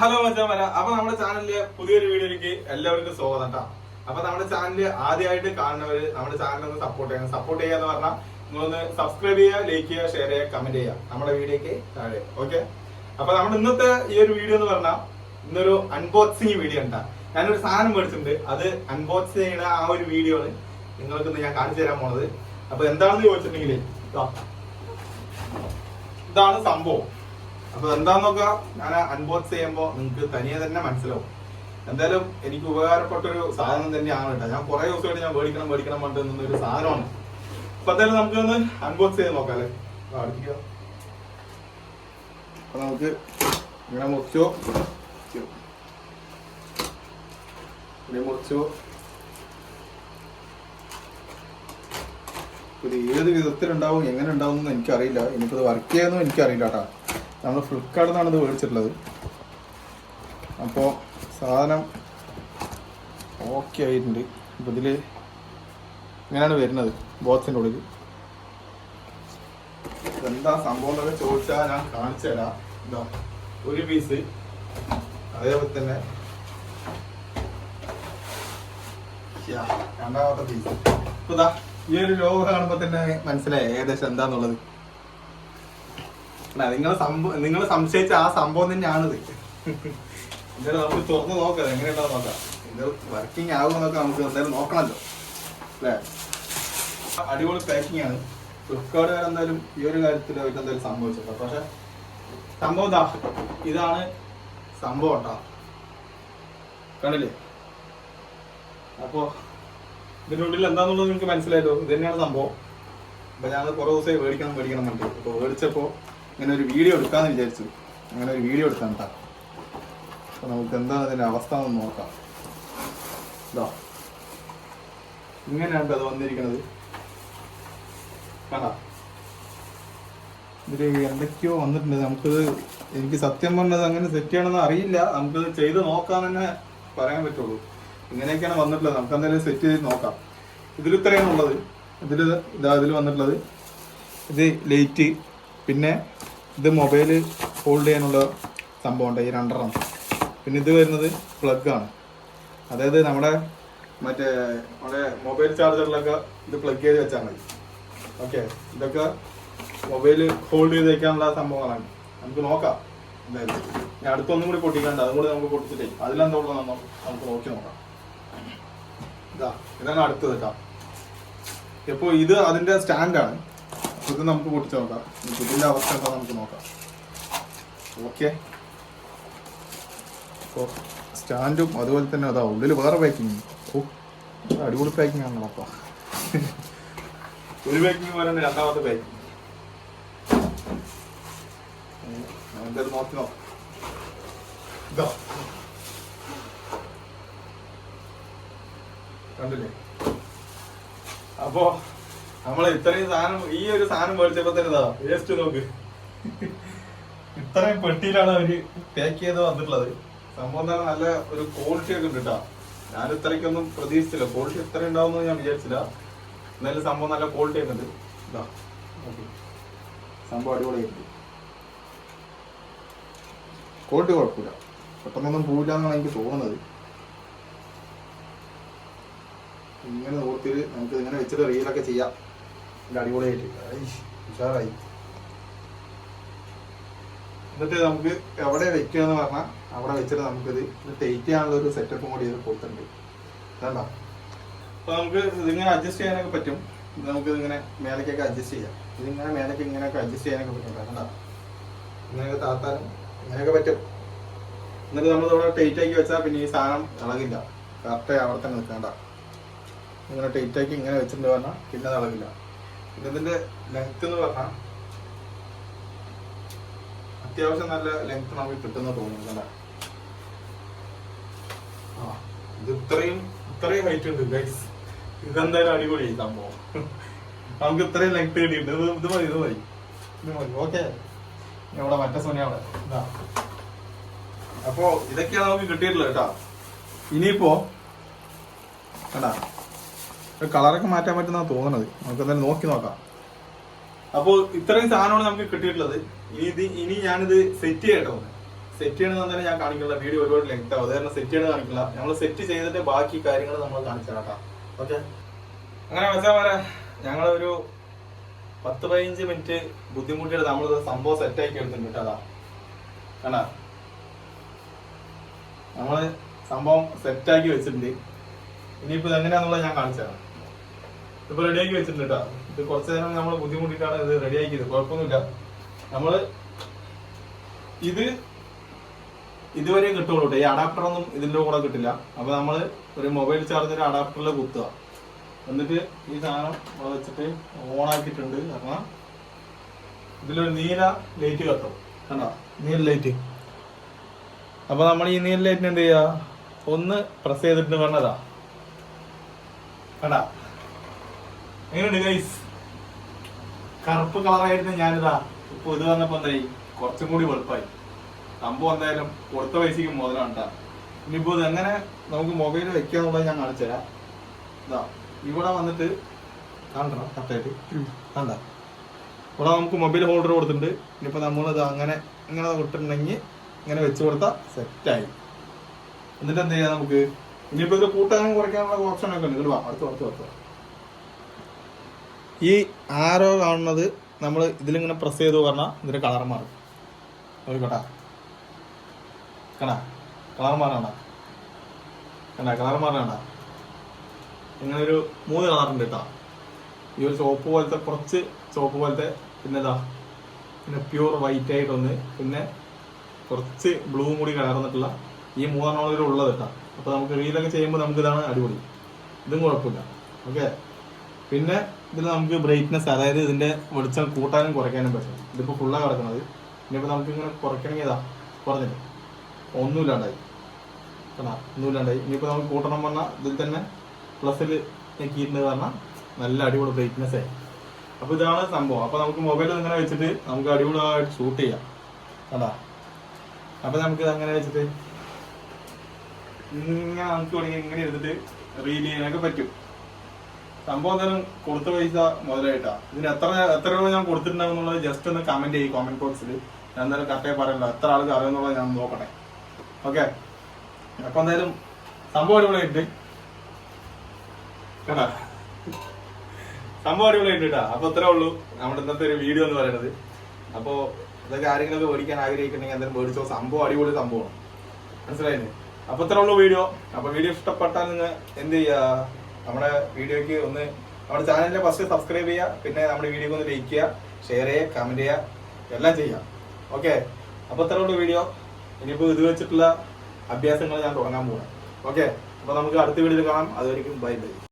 Hello മച്ചാമര. അപ്പൊ നമ്മുടെ ചാനലിലെ പുതിയൊരു വീഡിയോയിലേക്ക് എല്ലാവർക്കും സ്വാഗതം കേട്ടോ. അപ്പൊ നമ്മുടെ ചാനൽ ആദ്യമായിട്ട് കാണുന്നവര് നമ്മുടെ ചാനൽ ഒന്ന് സപ്പോർട്ട് ചെയ്യണം. സപ്പോർട്ട് ചെയ്യാന്ന് പറഞ്ഞാൽ നിങ്ങളൊന്ന് സബ്സ്ക്രൈബ് ചെയ്യുക ലൈക്ക് ചെയ്യുക ഷെയർ ചെയ്യുക കമന്റ് ചെയ്യുക. നമ്മുടെ വീഡിയോക്ക് താഴെ. ഓക്കെ അപ്പൊ നമ്മുടെ ഇന്നത്തെ ഈ ഒരു വീഡിയോ എന്ന് പറഞ്ഞാൽ ഇന്നൊരു അൺബോക്സിങ് വീഡിയോ ഉണ്ടാ ഞാനൊരു സാധനം മേടിച്ചിട്ടുണ്ട്. അത് അൺബോക്സ് ചെയ്യുന്ന ആ ഒരു വീഡിയോ ആണ് നിങ്ങൾക്ക് ഞാൻ കാണിച്ചു തരാൻ പോണത്. അപ്പൊ എന്താണെന്ന് ചോദിച്ചിട്ടുണ്ടെങ്കിൽ ഇതാ. ഇതാണ് സംഭവം. അപ്പൊ എന്താന്നൊക്കെ ഞാൻ അൺബോക്സ് ചെയ്യുമ്പോ നിങ്ങൾക്ക് തനിയെ തന്നെ മനസ്സിലാവും. എന്തായാലും എനിക്ക് ഉപകാരപ്പെട്ട ഒരു സാധനം തന്നെയാണ് കേട്ടോ. ഞാൻ കുറെ ദിവസമായിട്ട് ഞാൻ മേടിക്കണം മേടിക്കണം പറഞ്ഞിട്ട് നിന്ന ഒരു സാധനമാണ്. അപ്പൊ എന്തായാലും നമുക്ക് ഒന്ന് അൺബോക്സ് ചെയ്ത് നോക്കാം നമുക്ക് ഇങ്ങനെ മുറിച്ചോ. ഇങ്ങനെ മുറിച്ചോ. ഇത് ഏത് വിധത്തിലുണ്ടാവും എങ്ങനെ ഉണ്ടാവും എനിക്കറിയില്ല. എനിക്കത് വർക്ക് ചെയ്യാന്നും എനിക്കറിയില്ല കേട്ടോ. നമ്മൾ ഫ്ലിപ്കാർട്ടിൽ നിന്നാണ് ഇത് മേടിച്ചിട്ടുള്ളത്. അപ്പോൾ സാധനം ഓക്കെ ആയിട്ടുണ്ട്. അപ്പോൾ ഇതിൽ ഇങ്ങനെയാണ് വരുന്നത് ബോക്സിന്റെ ഉള്ളിൽ എന്താ സംഭവം എന്നൊക്കെ ചോദിച്ചാൽ ഞാൻ കാണിച്ചു തരാം. ഇതാ ഒരു പീസ് അതേപോലെ തന്നെ രണ്ടാമത്തെ പീസ് ഇപ്പൊ ഈ ഒരു ലോഗോ കാണുമ്പോ തന്നെ മനസ്സിലായി ഏകദേശം എന്താന്നുള്ളത്. നിങ്ങൾ സംഭവം നിങ്ങൾ സംശയിച്ച ആ സംഭവം തന്നെയാണിത് എന്തായാലും നമുക്ക് തുറന്ന് നോക്കാം എങ്ങനെയുണ്ടോ നോക്കാം. ഇത് വർക്കിംഗ് ആകുമെന്നൊക്കെ നമുക്ക് എന്തായാലും നോക്കണമല്ലോ അല്ലേ? അടിപൊളി പാക്കിംഗ് ആണ്. ഫ്ലിപ്കാർട്ട് വരെ എന്തായാലും ഈ ഒരു കാര്യത്തിൽ അവർക്ക് എന്തായാലും സംഭവിച്ചത് പക്ഷെ സംഭവം ഇതാ ഇതാണ് സംഭവം കേട്ടോ. കണ്ടില്ലേ? അപ്പോ ഇതിനുള്ളിൽ എന്താണെന്നുള്ളത് നിങ്ങൾക്ക് മനസ്സിലായല്ലോ. ഇത് തന്നെയാണ് സംഭവം. അപ്പൊ ഞാൻ കുറേ ദിവസമായി മേടിക്കണം മേടിക്കണം എന്നുണ്ട് അപ്പൊ മേടിച്ചപ്പോ ഇങ്ങനെ ഒരു വീഡിയോ എടുക്കാമെന്ന് വിചാരിച്ചു. അങ്ങനെ ഒരു വീഡിയോ എടുക്കാൻ കേട്ടോ അപ്പൊ നമുക്ക് എന്താണ് അതിന്റെ അവസ്ഥ എന്ന് നോക്കാം. ഇതാ ഇങ്ങനെയാണ് അത് വന്നിരിക്കുന്നത് കണ്ട? ഇതിൽ എന്തൊക്കെയോ വന്നിട്ടുണ്ട്. നമുക്കിത് എനിക്ക് സത്യം പറഞ്ഞത് അങ്ങനെ സെറ്റ് ചെയ്യണമെന്ന് അറിയില്ല. നമുക്കിത് ചെയ്ത് നോക്കാൻ തന്നെ പറയാൻ പറ്റുള്ളൂ. ഇങ്ങനെയൊക്കെയാണ് വന്നിട്ടുള്ളത്. നമുക്ക് എന്തായാലും സെറ്റ് ചെയ്ത് നോക്കാം. ഇതിൽ ഇത്രയാണ് ഉള്ളത്. ഇതിൽ ഇതാ ഇതിൽ വന്നിട്ടുള്ളത്. ഇത് ലൈറ്റ് പിന്നെ ഇത് മൊബൈൽ ഹോൾഡ് ചെയ്യാനുള്ള സംഭവം ഉണ്ട് ഈ രണ്ടെണ്ണം. പിന്നെ ഇത് വരുന്നത് പ്ലഗ് ആണ്. അതായത് നമ്മുടെ മറ്റേ നമ്മുടെ മൊബൈൽ ചാർജറിലൊക്കെ ഇത് പ്ലഗ് ചെയ്ത് വെച്ചാൽ മതി. ഓക്കെ ഇതൊക്കെ മൊബൈൽ ഹോൾഡ് ചെയ്ത് വെക്കാനുള്ള സംഭവങ്ങളാണ്. നമുക്ക് നോക്കാം. എന്തായാലും. ഞാൻ അടുത്തൊന്നും കൂടി പൊട്ടിക്കാണ്ട്. അതും കൂടി നമുക്ക് പൊട്ടിച്ചിട്ടേ. അതിലെന്താ ഉള്ളത് നമുക്ക് നോക്കി നോക്കാം. ഇതാ ഇതാണ് അടുത്തത് കേട്ടോ ഇപ്പോൾ ഇത് അതിന്റെ സ്റ്റാൻഡാണ് ഇത് നമുക്ക് പൊട്ടിച്ച് നോക്കാം. ഇതിന്റെ അവസ്ഥ എന്താ നമുക്ക് നോക്കാം. ഓക്കെ അപ്പോൾ സ്റ്റാൻഡും അതുപോലെ തന്നെ അതാ ഉള്ളിൽ വേറെ പാക്കിങ് ഓ അടിപൊളി പാക്കിങ് ആണല്ലോ അപ്പ ഒരു പാക്കിങ് പോലെ തന്നെ രണ്ടാമത്തെ പാക്കിങ് എന്തായാലും നോക്കി നോക്കാം. ഇതാ. കണ്ടില്ലേ? അപ്പോ നമ്മൾ ഇത്രയും സാധനം ഈ ഒരു സാധനം മേടിച്ചപ്പോ തന്നെ വേസ്റ്റ് നോക്ക്. ഇത്രയും പെട്ടിയിലാണ് അവർ പാക്ക് ചെയ്ത് വന്നിട്ടുള്ളത്. സംഭവം എന്താണ് നല്ല ഒരു ക്വാളിറ്റി ഒക്കെ ഉണ്ട് കേട്ടോ ഞാൻ ഇത്രയ്ക്കൊന്നും പ്രതീക്ഷിച്ചില്ല. ക്വാളിറ്റി ഇത്ര ഉണ്ടാവുമെന്ന് ഞാൻ വിചാരിച്ചില്ല. എന്നാലും സംഭവം നല്ല ക്വാളിറ്റി ഒക്കെ ഉണ്ട്. സംഭവം അടിപൊളിയായിട്ട് ക്വാളിറ്റി കുഴപ്പമില്ല. പെട്ടെന്നൊന്നും പോവില്ല എന്നാണ് എനിക്ക് തോന്നുന്നത്. ഇങ്ങനെ നോക്കിയിട്ട് നമുക്ക് ഇങ്ങനെ വെച്ചിട്ട് റീലൊക്കെ ചെയ്യാം. നല്ല അടിപൊളിയായിട്ട്. ഐ, ഉഷാറായി. എന്നിട്ട് നമുക്ക് എവിടെ വെക്കുക എന്ന് പറഞ്ഞാൽ അവിടെ വെച്ചിട്ട് നമുക്കിത് ഇത് ടൈറ്റ് ചെയ്യാനുള്ള ഒരു സെറ്റപ്പും കൂടി ഇത് കൊടുത്തിട്ടുണ്ട്. കണ്ടോ? അപ്പൊ നമുക്ക് ഇതിങ്ങനെ അഡ്ജസ്റ്റ് ചെയ്യാനൊക്കെ പറ്റും. ഇത് നമുക്ക് ഇതിങ്ങനെ മേലേക്കൊക്കെ അഡ്ജസ്റ്റ് ചെയ്യാം. ഇതിങ്ങനെ മേലേക്ക് ഇങ്ങനെയൊക്കെ അഡ്ജസ്റ്റ് ചെയ്യാനൊക്കെ പറ്റും കണ്ടോ? ഇങ്ങനെയൊക്കെ താത്താനും ഇങ്ങനെയൊക്കെ പറ്റും. എന്നിട്ട് നമ്മൾ ഇവിടെ ടൈറ്റ് ആക്കി വെച്ചാൽ പിന്നെ ഈ സാധനം ഇളകില്ല. കറക്റ്റായി അവിടെ തന്നെ നിൽക്കണ്ട ഇങ്ങനെ ടൈറ്റ് ആക്കി ഇങ്ങനെ വെച്ചിട്ടുണ്ട് പറഞ്ഞാൽ പിന്നെ അത് പിന്നെ ഇതിന്റെ ലെങ്ത് എന്ന് പറഞ്ഞാൽ അത്യാവശ്യം നല്ല ലെങ്ത് നമുക്ക് കിട്ടുന്ന തോന്നുന്നു അല്ലേ? ആ ഇത് ഇത്രയും ഇത്രയും ഹൈറ്റ് ഉണ്ട് ഗൈസ് ഇതെന്തായാലും അടിപൊളി സംഭവം. നമുക്ക് ഇത്രയും ലെങ്ത് കിട്ടിയിട്ടുണ്ട്. ഇത് മതി ഇത് മതി. ഇത് മതി. ഓക്കെ ഇവിടെ മറ്റേ സോണി അവിടെ. അപ്പോ ഇതൊക്കെയാണ് നമുക്ക് കിട്ടിയിട്ടുള്ളത് കേട്ടോ. ഇനിയിപ്പോ കണ്ടാ. കളറൊക്കെ മാറ്റാൻ പറ്റുന്ന തോന്നുന്നത് നമുക്ക് എന്തായാലും നോക്കി നോക്കാം. അപ്പോൾ ഇത്രയും സാധനമാണ് നമുക്ക് കിട്ടിയിട്ടുള്ളത്. ഇനി ഇനി ഞാനിത് സെറ്റ് ചെയ്യട്ടോ. സെറ്റ് ചെയ്യണമെന്ന് തന്നെ ഞാൻ കാണിക്കില്ല വീഡിയോ ഒരുപാട് ലെങ്ത് ആവും. അതുകാരണം സെറ്റ് ചെയ്യണത് കാണിക്കില്ല. നമ്മൾ സെറ്റ് ചെയ്തിട്ട് ബാക്കി കാര്യങ്ങൾ നമ്മൾ കാണിച്ചു തരാം ഓക്കെ അങ്ങനെ വെച്ചാൽ ഞങ്ങളൊരു പത്ത് പതിനഞ്ച് മിനിറ്റ് ബുദ്ധിമുട്ടിയിട്ട് നമ്മൾ സംഭവം സെറ്റാക്കി എടുത്തിട്ടുണ്ട് കേട്ടോ അതാ. കണ്ടാ? നമ്മൾ സംഭവം സെറ്റാക്കി വെച്ചിട്ടുണ്ട്. ഇനിയിപ്പോ ഇത് എങ്ങനെയാന്നുള്ളത് ഞാൻ കാണിച്ചു തരാം. ഇപ്പൊ റെഡിയാക്കി വെച്ചിട്ടുണ്ട് കേട്ടോ ഇത് കുറച്ച് നേരം നമ്മൾ ബുദ്ധിമുട്ടിട്ടാണ് ഇത് റെഡിയാക്കിയത് കുഴപ്പമൊന്നുമില്ല. നമ്മൾ ഇത് ഇതുവരെ കിട്ടുള്ളൂ കേട്ടോ ഈ അഡാപ്റ്റർ ഒന്നും ഇതിന്റെ കൂടെ കിട്ടില്ല. അപ്പൊ നമ്മൾ ഒരു മൊബൈൽ ചാർജർ അഡാപ്റ്ററിൽ കുത്തുക. എന്നിട്ട് ഈ സാധനം ഇവിടെ വെച്ചിട്ട് ഓൺ ആക്കിയിട്ടുണ്ട്. കാരണം ഇതിലൊരു നീല ലൈറ്റ് കത്തും. കണ്ടോ? നീല ലൈറ്റ് അപ്പൊ നമ്മൾ ഈ നീല ലൈറ്റിന് എന്ത് ചെയ്യാ ഒന്ന് പ്രസ് ചെയ്തിട്ട് പറഞ്ഞതാ കണ്ടാ? എങ്ങനെയുണ്ട് ഗൈസ് കറുപ്പ് കളറായിരുന്നു ഞാനിതാ ഇപ്പൊ ഇത് വന്നപ്പോ എന്തായി? കുറച്ചും കൂടി വെളുപ്പായി. സംഭവം എന്തായാലും കൊടുത്ത പൈസക്ക് മുതലാണ്. ഇനിയിപ്പോ ഇത് എങ്ങനെ നമുക്ക് മൊബൈൽ വെക്കാന്നുള്ളത് ഞാൻ കാണിച്ചു തരാം. ഇതാ ഇവിടെ വന്നിട്ട് കണ്ടണം കറക്റ്റായിട്ട്? കണ്ട? ഇവിടെ നമുക്ക് മൊബൈൽ ഹോൾഡർ കൊടുത്തിട്ടുണ്ട്. ഇനിയിപ്പോ നമ്മളിത് അങ്ങനെ ഇങ്ങനെ വിട്ടിട്ടുണ്ടെങ്കിൽ ഇങ്ങനെ വെച്ച് കൊടുത്താൽ സെറ്റായി. എന്നിട്ട് എന്ത് ചെയ്യാം നമുക്ക്? ഇനിയിപ്പോ ഇത് കൂട്ടാനും കുറയ്ക്കാനുള്ള ഓപ്ഷൻ ഒക്കെ ഉണ്ട്. വാ അടുത്ത് അടുത്ത് അടുത്ത്. ഈ ആരോ കാണുന്നത് നമ്മൾ ഇതിലിങ്ങനെ പ്രസ് ചെയ്തു പറഞ്ഞാൽ ഇതിന്റെ കളർ മാറും. നോക്കിക്കോട്ടാ. കണ കളർ മാറണ്ട കണ്ട? കളർ മാറണ്ട ഇങ്ങനെ ഒരു മൂന്ന് കളർ ഉണ്ട് കേട്ടോ. ഈ ഒരു ചോപ്പ് പോലത്തെ കുറച്ച് ചോപ്പ് പോലത്തെ പിന്നെ ഇതാ പിന്നെ പ്യൂർ വൈറ്റ് ആയിട്ടൊന്ന് പിന്നെ കുറച്ച് ബ്ലൂ കൂടി കലർന്നിട്ടുള്ള ഈ മൂന്നെണ്ണം ഇതിൽ ഉള്ളത് കേട്ടോ. അപ്പൊ നമുക്ക് റീലൊക്കെ ചെയ്യുമ്പോൾ നമുക്ക് ഇതാണ് അടിപൊളി. ഇതും കുഴപ്പമില്ല. ഓക്കെ പിന്നെ ഇതിൽ നമുക്ക് ബ്രൈറ്റ്നെസ് അതായത് ഇതിന്റെ വെളിച്ചം കൂട്ടാനും കുറയ്ക്കാനും പറ്റും. ഇതിപ്പോ ഫുള്ളാണ് കിടക്കുന്നത്. ഇനിയിപ്പോ നമുക്ക് ഇങ്ങനെ കുറയ്ക്കണമെങ്കിൽ ഇതാ കുറഞ്ഞില്ല ഒന്നുമില്ലാണ്ടായി കണ്ടാ? ഒന്നുമില്ലാണ്ടായി ഇനിയിപ്പോ നമുക്ക് കൂട്ടണം പറഞ്ഞാൽ ഇതിൽ തന്നെ പ്ലസ്സിൽ ഞെക്കിയിട്ടുണ്ട് പറഞ്ഞാൽ നല്ല അടിപൊളി ബ്രൈറ്റ്നെസ് ആയി. അപ്പോൾ ഇതാണ് സംഭവം. അപ്പോൾ നമുക്ക് മൊബൈൽ ഇങ്ങനെ വെച്ചിട്ട് നമുക്ക് അടിപൊളിയായിട്ട് ഷൂട്ട് ചെയ്യാം. കണ്ടാ? അപ്പോൾ നമുക്ക് അങ്ങനെ വെച്ചിട്ട്? ഇങ്ങനെ നമുക്ക് വേണമെങ്കിൽ ഇങ്ങനെ എടുത്തിട്ട് റീൽ ചെയ്യാനൊക്കെ പറ്റും. സംഭവം കൊടുത്ത പൈസ മുതലായിട്ടാ. ഇതിന് എത്ര എത്ര രൂപ ഞാൻ കൊടുത്തിട്ടുണ്ടാവും ജസ്റ്റ് ഒന്ന് കമന്റ് ചെയ്യും കോമന്റ് ബോക്സിൽ ഞാൻ എന്തായാലും കറക്റ്റായി പറയണ്ട എത്ര ആൾക്ക് അറിയുന്നുള്ളത് ഞാൻ നോക്കട്ടെ. ഓക്കെ അപ്പൊ എന്തായാലും സംഭവം അടിപൊളിയായിട്ട് കേട്ടാ? സംഭവം അടിപൊളിയായിട്ട് കേട്ടാ. അപ്പൊ ഇത്രേ ഉള്ളൂ നമ്മുടെ ഇന്നത്തെ ഒരു വീഡിയോ എന്ന് പറയുന്നത്. അപ്പോ ഇതൊക്കെ ആരെങ്കിലും മേടിക്കാൻ ആഗ്രഹിക്കുന്നുണ്ടെങ്കിൽ എന്തായാലും മേടിച്ചോ. സംഭവം അടിപൊളി സംഭവമാണ്. മനസ്സിലായില്ലേ? അപ്പൊ ഇത്രേ ഉള്ളൂ വീഡിയോ അപ്പൊ വീഡിയോ ഇഷ്ടപ്പെട്ടാൽ നിങ്ങൾ എന്ത് ചെയ്യാ? നമ്മുടെ വീഡിയോയ്ക്ക് ഒന്ന് നമ്മുടെ ചാനലിനെ ഫസ്റ്റ് സബ്സ്ക്രൈബ് ചെയ്യുക പിന്നെ നമ്മുടെ വീഡിയോക്ക് ഒന്ന് ലൈക്ക് ചെയ്യുക ഷെയർ ചെയ്യുക കമന്റ് ചെയ്യുക എല്ലാം ചെയ്യുക. ഓക്കെ അപ്പോൾ ഇത്ര ഉള്ളൂ വീഡിയോ ഇനിയിപ്പോൾ ഇത് വെച്ചിട്ടുള്ള അഭ്യാസങ്ങൾ ഞാൻ തുടങ്ങാൻ പോകണം ഓക്കെ അപ്പോൾ നമുക്ക് അടുത്ത വീഡിയോയിൽ കാണാം. അതുവരെയും ബൈ ബൈ